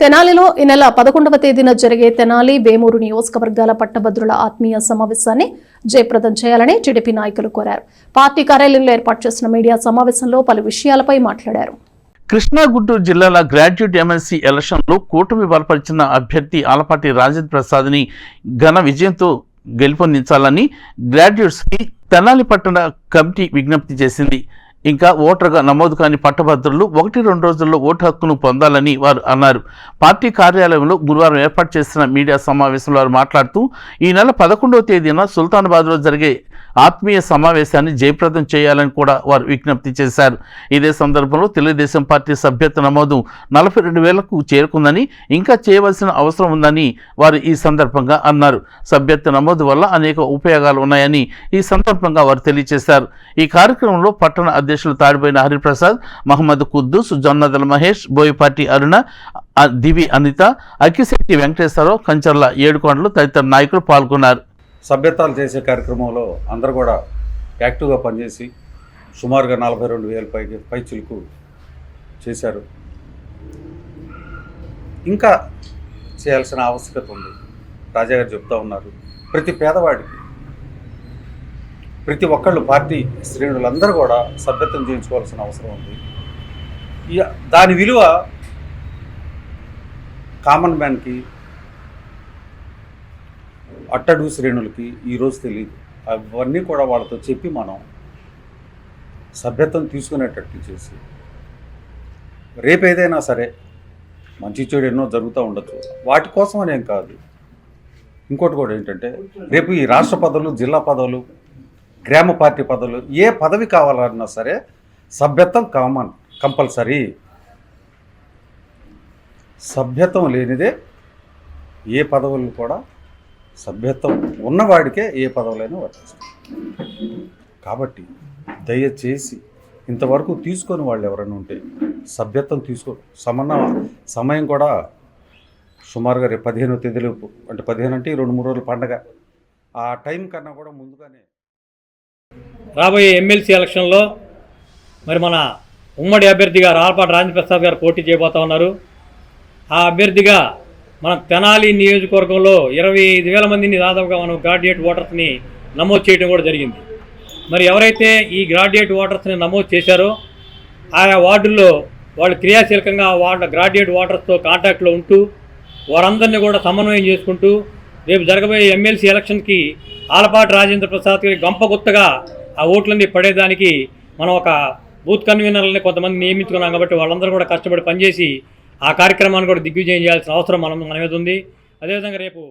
తెనాలిలో ఈ నెల పదకొండవ తేదీన జరిగే తెనాలి వేమూరు నియోజకవర్గాల పట్టభద్రుల ఆత్మీయ సమావేశాన్ని జయప్రదం చేయాలని టీడీపీ నాయకులు కోరారు. పార్టీ కార్యాలయంలో ఏర్పాటు చేసిన మీడియా సమావేశంలో పలు విషయాలపై మాట్లాడారు. కృష్ణా గుంటూరు జిల్లాల గ్రాడ్యుయేట్ ఎమ్మెల్సీ ఎలక్షన్లో కూటమి బలపరిచిన అభ్యర్థి ఆలపాటి రాజేంద్ర ప్రసాద్ని ఘన విజయంతో గెలుపొందించాలని గ్రాడ్యుయేట్స్కి తెనాలి పట్టణ కమిటీ విజ్ఞప్తి చేసింది. ఇంకా ఓటర్గా నమోదు కాని పట్టభద్రులు ఒకటి రెండు రోజుల్లో ఓటు హక్కును పొందాలని వారు అన్నారు. పార్టీ కార్యాలయంలో గురువారం ఏర్పాటు చేసిన మీడియా సమావేశంలో వారు మాట్లాడుతూ ఈ నెల పదకొండవ తేదీన సుల్తానాబాద్లో జరిగే ఆత్మీయ సమావేశాన్ని జయప్రదం చేయాలని కూడా వారు విజ్ఞప్తి చేశారు. ఇదే సందర్భంలో తెలుగుదేశం పార్టీ సభ్యత్వ నమోదు నలభై రెండు వేలకు చేరుకుందని ఇంకా చేయవలసిన అవసరం ఉందని వారు ఈ సందర్భంగా అన్నారు. సభ్యత్వ నమోదు వల్ల అనేక ఉపయోగాలు ఉన్నాయని ఈ సందర్భంగా వారు తెలియజేశారు. ఈ కార్యక్రమంలో పట్టణ అధ్యక్షులు తాడిపోయిన హరిప్రసాద్ మహమ్మద్ కుద్దూస్ జొన్నదల మహేష్ బోయపాటి అరుణ దివి అనిత అక్కిశెట్టి వెంకటేశ్వరరావు కంచర్ల ఏడుకొండలు తదితర నాయకులు పాల్గొన్నారు. సభ్యత్వాలు చేసే కార్యక్రమంలో అందరూ కూడా యాక్టివ్గా పనిచేసి సుమారుగా నలభై రెండు వేల పై పైచులకు చేశారు. ఇంకా చేయాల్సిన ఆవశ్యకత ఉంది. రాజాగారు చెప్తా ఉన్నారు. ప్రతి పేదవాడికి ప్రతి ఒక్కళ్ళు పార్టీ శ్రేణులందరూ కూడా సభ్యత్వం చేయించుకోవాల్సిన అవసరం ఉంది. దాని విలువ కామన్ మ్యాన్కి అట్టడుగు శ్రేణులకి ఈరోజు తెలియదు అవన్నీ కూడా వాళ్ళతో చెప్పి మనం సభ్యత్వం తీసుకునేటట్టు చేసి రేపు ఏదైనా సరే మంచి చెడు ఎన్నో జరుగుతూ ఉండొచ్చు. వాటి కోసం అనేం కాదు. ఇంకోటి కూడా ఏంటంటే రేపు ఈ రాష్ట్ర పదవులు జిల్లా పదవులు గ్రామ పార్టీ పదవులు ఏ పదవి కావాలన్నా సరే సభ్యత్వం కామన్ కంపల్సరీ. సభ్యత్వం లేనిదే ఏ పదవులు కూడా సభ్యత్వం ఉన్నవాడికే ఏ పదవులైనా వర్తిస్తాయి. కాబట్టి దయచేసి ఇంతవరకు తీసుకొని వాళ్ళు ఎవరైనా ఉంటే సభ్యత్వం తీసుకో సమన్న సమయం కూడా సుమారుగా రేపు పదిహేనో తేదీలోపు అంటే పదిహేను అంటే రెండు మూడు రోజుల పండగ. ఆ టైం కన్నా కూడా ముందుగానే రాబోయే ఎమ్మెల్సీ ఎలక్షన్లో మరి మన ఉమ్మడి అభ్యర్థిగా రాల్పాటి రాజప్రసాద్ గారు పోటీ చేయబోతా ఉన్నారు. ఆ అభ్యర్థిగా మన తెనాలి నియోజకవర్గంలో ఇరవై ఐదు వేల మందిని దాదాపుగా మనం గ్రాడ్యుయేట్ ఓటర్స్ని నమోదు చేయడం కూడా జరిగింది. మరి ఎవరైతే ఈ గ్రాడ్యుయేట్ ఓటర్స్ని నమోదు చేశారో ఆయా వార్డుల్లో వాళ్ళు క్రియాశీలకంగా వాళ్ళ గ్రాడ్యుయేట్ ఓటర్స్తో కాంటాక్ట్లో ఉంటూ వారందరినీ కూడా సమన్వయం చేసుకుంటూ రేపు జరగబోయే ఎమ్మెల్సీ ఎలక్షన్కి ఆలపాటి రాజేంద్ర ప్రసాద్ గారి గంప గుత్తగా ఆ ఓట్లన్నీ పడేదానికి మనం ఒక బూత్ కన్వీనర్లని కొంతమంది నియమించుకున్నాం కాబట్టి వాళ్ళందరూ కూడా కష్టపడి పనిచేసి ఆ కార్యక్రమాన్ని కూడా దిగ్విజయం చేయాల్సిన అవసరం మనం మన మీద ఉంది. అదేవిధంగా రేపు